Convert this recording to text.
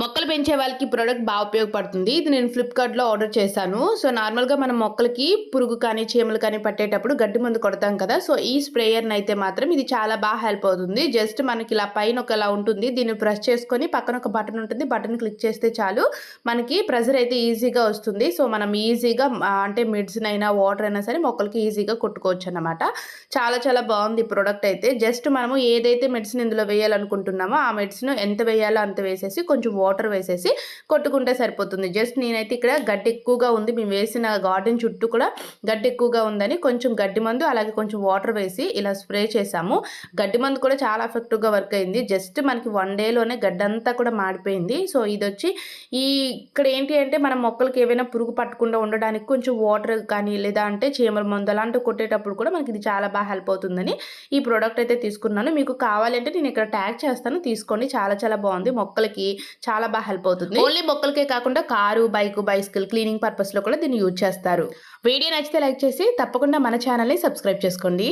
మొక్కలు పెంచే వాళ్ళకి ప్రోడక్ట్ బాగా ఉపయోగపడుతుంది. ఇది నేను ఫ్లిప్కార్ట్లో ఆర్డర్ చేశాను. సో నార్మల్గా మనం మొక్కలకి పురుగు కానీ చీమలు కానీ పట్టేటప్పుడు గడ్డి మందు కొడతాం కదా. సో ఈ స్ప్రేయర్ని అయితే మాత్రం ఇది చాలా బాగా హెల్ప్ అవుతుంది. జస్ట్ మనకి ఇలా పైన ఒకలా ఉంటుంది. దీన్ని ప్రెస్ చేసుకొని పక్కన ఒక బటన్ ఉంటుంది. బటన్ క్లిక్ చేస్తే చాలు. మనకి ప్రెజర్ అయితే ఈజీగా వస్తుంది. సో మనం ఈజీగా అంటే మెడిసిన్ అయినా వాటర్ అయినా సరే మొక్కలకి ఈజీగా కొట్టుకోవచ్చు అనమాట చాలా చాలా బాగుంది ఈ ప్రోడక్ట్ అయితే. జస్ట్ మనము ఏదైతే మెడిసిన్ ఇందులో వేయాలనుకుంటున్నామో ఆ మెడిసిన్ ఎంత వేయాలో అంత వేసేసి కొంచెం వాటర్ వాటర్ వేసేసి కొట్టుకుంటే సరిపోతుంది. జస్ట్ నేనైతే ఇక్కడ గడ్డి ఎక్కువగా ఉంది. మేము వేసిన గార్డెన్ చుట్టూ కూడా గడ్డి ఎక్కువగా ఉందని కొంచెం గడ్డి మందు అలాగే కొంచెం వాటర్ వేసి ఇలా స్ప్రే చేసాము గడ్డి మందు కూడా చాలా ఎఫెక్టివ్గా వర్క్ అయింది. జస్ట్ మనకి వన్ డేలోనే గడ్డి అంతా కూడా మాడిపోయింది. సో ఇది వచ్చి ఈ ఇక్కడ ఏంటి అంటే మనం మొక్కలకి ఏవైనా పురుగు పట్టకుండా ఉండడానికి కొంచెం వాటర్ కానీ లేదా అంటే చీమల మందు అలాంటివి కొట్టేటప్పుడు కూడా మనకి ఇది చాలా బాగా హెల్ప్ అవుతుందని ఈ ప్రోడక్ట్ అయితే తీసుకున్నాను. మీకు కావాలంటే నేను ఇక్కడ ట్యాగ్ చేస్తాను. తీసుకోండి. చాలా చాలా బాగుంది. మొక్కలకి చాలా చాలా బాగా హెల్ప్ అవుతుంది. ఓన్లీ మొక్కలకే కాకుండా కారు బైక్ బైసికల్ క్లీనింగ్ పర్పస్లో కూడా దీన్ని యూజ్ చేస్తారు. వీడియో నచ్చితే లైక్ చేసి తప్పకుండా మన ఛానల్ని సబ్స్క్రైబ్ చేసుకోండి.